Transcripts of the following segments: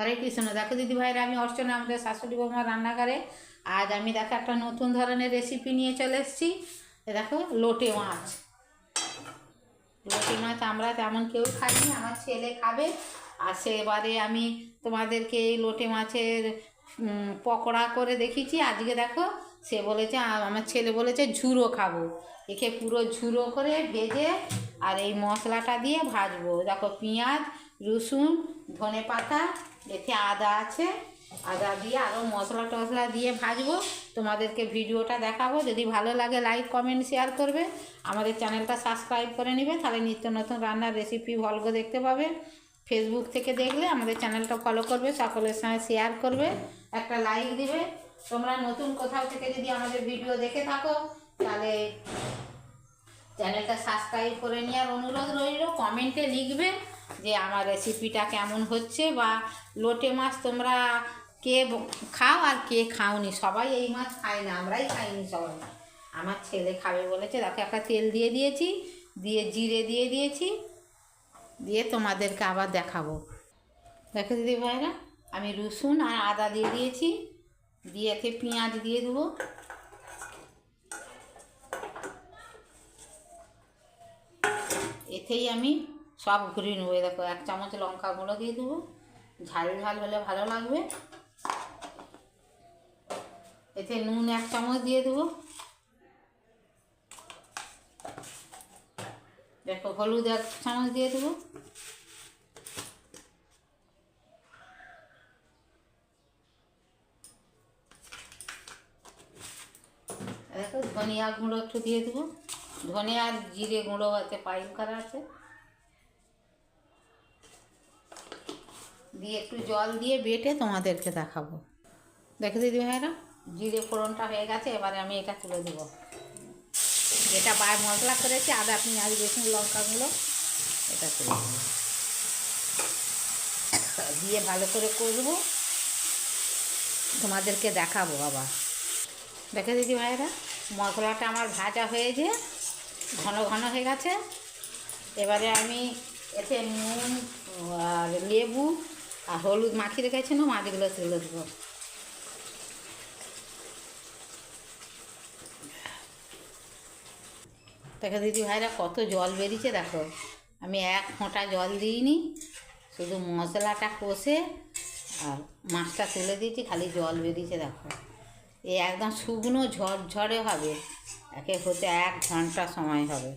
হরে কৃষ্ণ। দেখো দিদি ভাইরা আমি অর্চনা, আমাদের শাশুড়ি বৌমার রান্নাঘরে। আজ আমি দেখো একটা নতুন ধরনের রেসিপি নিয়ে চলে এসেছি। দেখো, লোটে মাছ। লোটে মাছ আমরা তেমন কেউ খাইনি, আমার ছেলে খাবে। আর সেবারে আমি তোমাদেরকে এই লোটে মাছের পকোড়া করে দেখিয়েছি। আজকে দেখো, সে বলেছে আমার ছেলে বলেছে, ঝুরো খাব। একে পুরো ঝুরো করে ভেজে আর এই মশলাটা দিয়ে ভাজবো। দেখো, পেঁয়াজ রসুন, ধনে পাতা, এতে আদা আছে। আদা দিয়ে আরও মশলা টশলা দিয়ে ভাজবো। তোমাদেরকে ভিডিওটা দেখাবো। যদি ভালো লাগে লাইক কমেন্ট শেয়ার করবে। আমাদের চ্যানেলটা সাবস্ক্রাইব করে নেবে। তাহলে নিত্য নতুন রান্নার রেসিপি ভলগ দেখতে পাবে। ফেসবুক থেকে দেখলে আমাদের চ্যানেলটা ফলো করবে, সকলের সঙ্গে শেয়ার করবে, একটা লাইক দিবে। তোমরা নতুন কোথাও থেকে যদি আমাদের ভিডিও দেখে থাকো, তাহলে চ্যানেলটা সাবস্ক্রাইব করে নেওয়ার অনুরোধ রইল। কমেন্টে লিখবে। যে আমার রেসিপিটা কেমন হচ্ছে বা লোটে মাছ তোমরা কে খাও আর কে খাওনি? সবাই এই মাছ খায় না, আমরাই খাইনি সবাই। আমার ছেলে খাবে বলেছে তাকে একটা তেল দিয়ে দিয়েছি, দিয়ে জিরে দিয়ে দিয়েছি, দিয়ে তোমাদেরকে আবার দেখাবো। দেখো দিদি ভাইরা, আমি রসুন আর আদা দিয়ে দিয়েছি, দিয়ে এতে পেঁয়াজ দিয়ে দেবো। এতেই আমি সব ঘুরিয়ে নেব। দেখো, এক চামচ লঙ্কা গুঁড়ো দিয়ে দেবো। ঝাল ঝাল হলে ভালো লাগবে। এতে নুন এক চামচ দিয়ে দেবো। দেখো, হলুদ এক চামচ দিয়ে দেবো। দেখো, ধনিয়া গুঁড়ো একটু দিয়ে দেবো। ধনে আর জিরে গুঁড়ো আছে পাইল করা আছে। দিয়ে একটু জল দিয়ে বেটে তোমাদেরকে দেখাবো। দেখো দিদি ভাইরা জিরে ফোড়নটা হয়ে গেছে এবারে আমি এটা তুলে দেবো। যেটা বা মশলা করেছি আদা পেঁয়াজ রসুন লঙ্কাগুলো এটা তুলে দেবো। দিয়ে ভালো করে করব তোমাদেরকে দেখাবো আবার। দেখে দিদি ভাইরা মশলাটা আমার ভাজা হয়েছে ঘন ঘন হয়ে গেছে। এবারে আমি এতে নুন আর লেবু আর হলুদ মাখিয়ে রেখেছি না মাছগুলো তুলে দেবো দেখো দিদি ভাইরা, কত জল বেরিয়েছে, দেখো। আমি এক ফোঁটা জল দিইনি, শুধু মশলাটা কষে আর মাছটা তুলে দিয়েছি, খালি জল বেরিয়েছে, দেখো। এ একদম শুকনো ঝরঝরে হবে, একে হতে এক ঘণ্টা সময় হবে।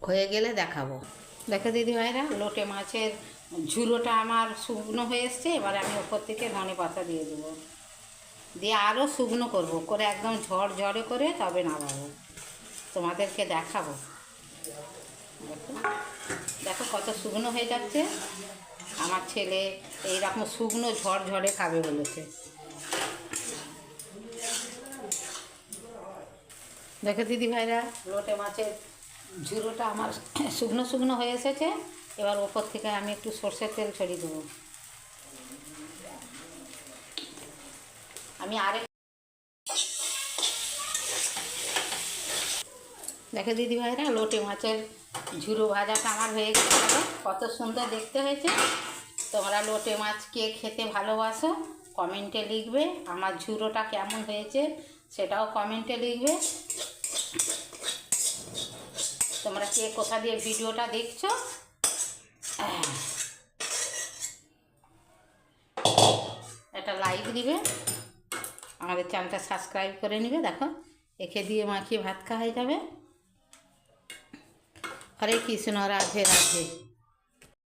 হয়ে গেলে দেখাবো। দেখো দিদি ভাইরা লোটে মাছের ঝুলোটা আমার শুকনো হয়ে এসছে, এবার আমি ওপর থেকে ধনে পাতা দিয়ে দেবো। দিয়ে আরও শুকনো করব, করে একদম ঝড় ঝড়ে করে তবে নামাবো। তোমাদেরকে দেখাবো। দেখো কত শুকনো হয়ে যাচ্ছে। আমার ছেলে এইরকম শুকনো ঝড় ঝড়ে খাবে বলেছে। দেখো দিদি ভাইরা লোটে মাছের ঝুড়োটা আমার শুকনো শুকনো হয়ে এসেছে, এবার ওপর থেকে আমি একটু সর্ষের তেল ছড়িয়ে দেবো। আমি আরেক দেখো দিদি ভাইরা লোটে মাছের ঝুরো ভাজাটা আমার হয়ে গেছে। কত সুন্দর দেখতে হয়েছে। তোমরা লোটে মাছ কে খেতে ভালোবাসো, কমেন্টে লিখবে আমার ঝুরোটা কেমন হয়েছে, সেটাও কমেন্টে লিখবে। তোমরা কে কোথা দিয়ে ভিডিওটা দেখছ? একটা লাইক দিবে। আমাদের চ্যানেলটা সাবস্ক্রাইব করে নিবে, দেখো। একে দিয়ে মাখিয়ে ভাত খাওয়া হয়ে যাবে। হরে কৃষ্ণ, রাধে রাধে।